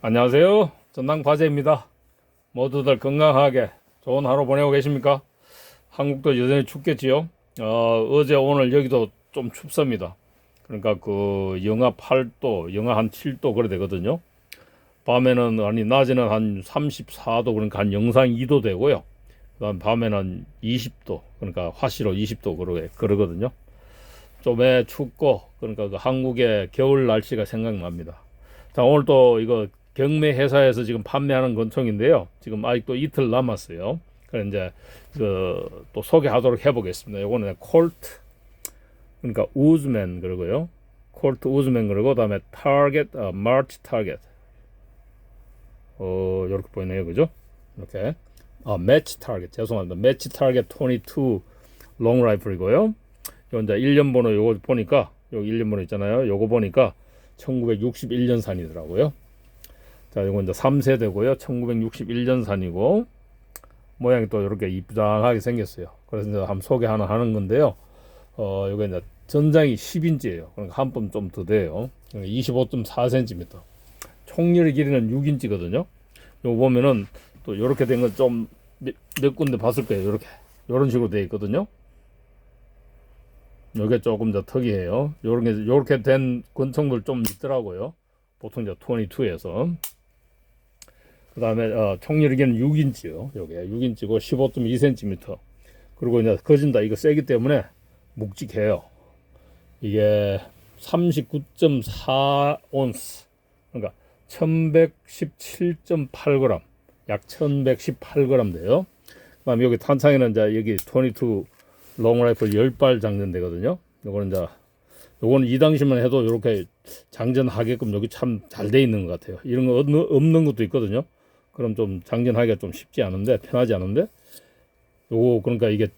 안녕하세요. 전남 과제입니다. 모두들 건강하게 좋은 하루 보내고 계십니까? 한국도 여전히 춥겠지요. 어, 어제 오늘 여기도 좀 춥습니다. 그러니까 그 영하 8도, 영하 한 7도 그래 되거든요. 밤에는 아니 낮에는 한 34도 그러니까 한 영상 2도 되고요. 그다음 밤에는 20도 그러니까 화시로 20도 그러게 그러거든요. 좀에 춥고 그러니까 그 한국의 겨울 날씨가 생각납니다. 자 오늘 또 이거 경매 회사에서 지금 판매하는 권총인데요. 지금 아직도 이틀 남았어요. 그래 이제 그 또 소개하도록 해보겠습니다. 요거는 콜트 그러니까 우즈맨 그러고요. 콜트 우즈맨 그러고 그다음에 타겟 어, 마치 타겟 어 이렇게 보이네요, 그죠? 이렇게 아 매치 타겟 죄송합니다. 매치 타겟 22 롱 라이플이고요. 요 이제 1년 번호 요거 보니까 여기 1년 번호 있잖아요. 요거 보니까 1961년 산이더라고요. 자, 요거 이제 3세대고요. 1961년 산이고 모양이 또 이렇게 이쁘장하게 생겼어요. 그래서 이제 한번 소개 하나 하는 건데요. 어, 요게 이제 전장이 10인치예요. 그러니까 한번좀더 돼요. 25.4cm. 총열의 길이는 6인치거든요. 요거 보면은 또 이렇게 된 건 좀몇 군데 봤을 거예요. 이렇게 이런 식으로 돼 있거든요. 요게 조금 더 특이해요. 요런 게 요렇게 된 권총들 좀 있더라고요. 보통 이제 22에서 그 다음에 어, 총열기는 6인치요. 요게 6인치고 15.2cm. 그리고 이제 거진다 이거 세기 때문에 묵직해요. 이게 39.4온스 그러니까 1117.8g 약 1118g 돼요. 그 다음에 여기 탄창에는 이제 여기 22 롱라이플 10발 장전되거든요. 요거는 이제 요거는 이 당시만 해도 이렇게 장전하게끔 여기 참 잘 돼 있는 것 같아요. 이런 거 없는 것도 있거든요. 그럼 좀 장전하기가 좀 쉽지 않은데 편하지 않은데 요거 그러니까 이게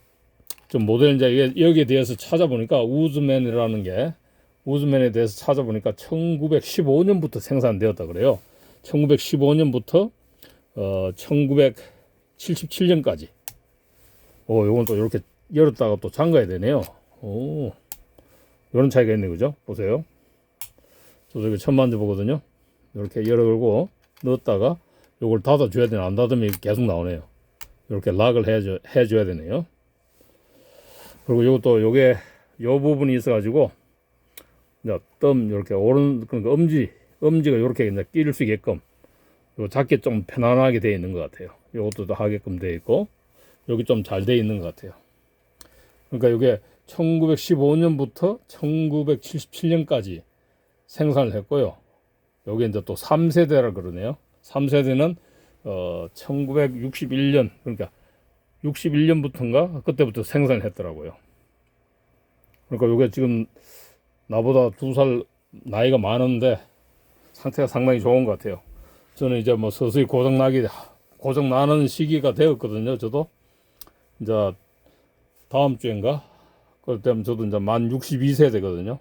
좀 모델 이제 이게 여기에 대해서 찾아보니까 우즈맨이라는 게 우즈맨에 대해서 찾아보니까 1915년부터 생산되었다 그래요. 1915년부터 어 1977년까지. 오, 요건 또 이렇게 열었다가 또 잠가야 되네요. 오, 이런 차이가 있네, 그죠? 보세요. 저도 이거 처음 만져보거든요. 이렇게 열어걸고 넣었다가 요걸 닫아줘야 되나, 안 닫으면 계속 나오네요. 이렇게 락을 해줘, 해줘야 되네요. 그리고 요것도 요게 요 부분이 있어가지고 이제 뜸 이렇게 오른 그러니까 엄지 엄지가 이렇게 이제 끼를 수 있게끔 요 작게 좀 편안하게 되어 있는 것 같아요. 요것도 다 하게끔 되어 있고 여기 좀 잘 되어 있는 것 같아요. 그러니까 이게 1915년부터 1977년까지 생산을 했고요. 여기 이제 또 3세대라 그러네요. 3세대는 어 1961년 그러니까 61년부터인가 그때부터 생산을 했더라고요. 그러니까 이게 지금 나보다 두 살 나이가 많은데 상태가 상당히 좋은 것 같아요. 저는 이제 뭐 서서히 고장 나기 고장 나는 시기가 되었거든요. 저도 이제 다음 주인가 그때면 저도 이제 만 62세대거든요.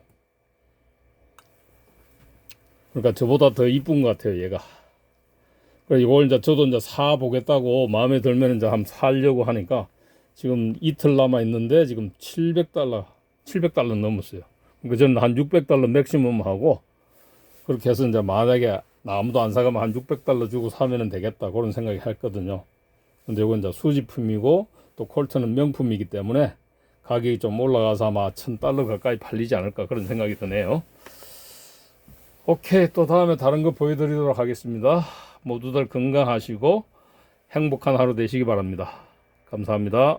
그러니까 저보다 더 이쁜 것 같아요, 얘가. 그래 이걸 이제 저도 이제 사 보겠다고 마음에 들면 이제 한번 살려고 하니까 지금 이틀 남아 있는데 지금 700달러, 700달러 넘었어요. 그 저는 한 600달러 맥시멈 하고 그렇게 해서 이제 만약에 아무도 안 사가면 한 600달러 주고 사면은 되겠다 그런 생각이 했거든요. 근데 이건 이제 수집품이고 또 콜트는 명품이기 때문에 가격이 좀 올라가서 아마 1000달러 가까이 팔리지 않을까 그런 생각이 드네요. 오케이 또 다음에 다른 거 보여드리도록 하겠습니다. 모두들 건강하시고 행복한 하루 되시기 바랍니다. 감사합니다.